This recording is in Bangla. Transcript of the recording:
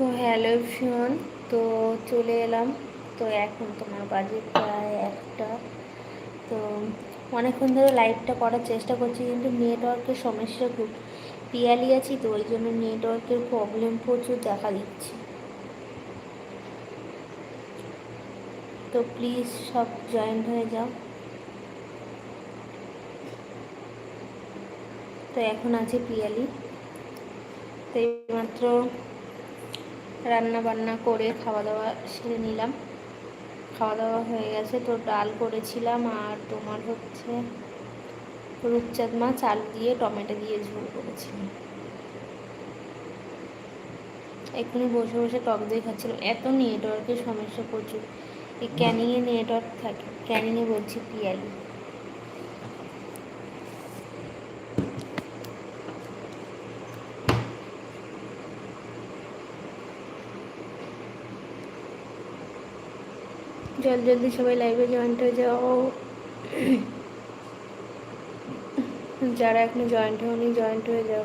তো হ্যালো ফিওন তো চলে এলাম। তো এখন তোমার বাজে প্রায় একটা। তো অনেকক্ষণ ধরে লাইভটা করার চেষ্টা করছি, কিন্তু নেটওয়ার্কের সমস্যা খুব। পিয়ালি আছি, তো ওই জন্য নেটওয়ার্কের প্রবলেম প্রচুর দেখা দিচ্ছে। তো প্লিজ সব জয়েন্ট হয়ে যাও। তো এখন আছে পিয়ালি। তো এইমাত্র রান্না বান্না করে খাওয়া দাওয়া সেরে নিলাম। খাওয়া দাওয়া হয়ে গেছে, তো ডাল করেছিলাম আর তোমার হচ্ছে রূপচাঁদ মাছ, আলু দিয়ে টমেটো দিয়ে ঝোল করেছিলাম। এক্ষুনি বসে বসে টক দই খাচ্ছিলাম এত নেটওয়ার্কের সমস্যা প্রচুর। এই ক্যানিংয়ে নেটওয়ার্ক থাকে ক্যানিংয়ে বলছি পিয়ালি। জল জলদি সবাই লাইভে জয়েন্ট হয়ে যাও যারা এখনও জয়েন্ট হয়নি জয়েন্ট হয়ে যাও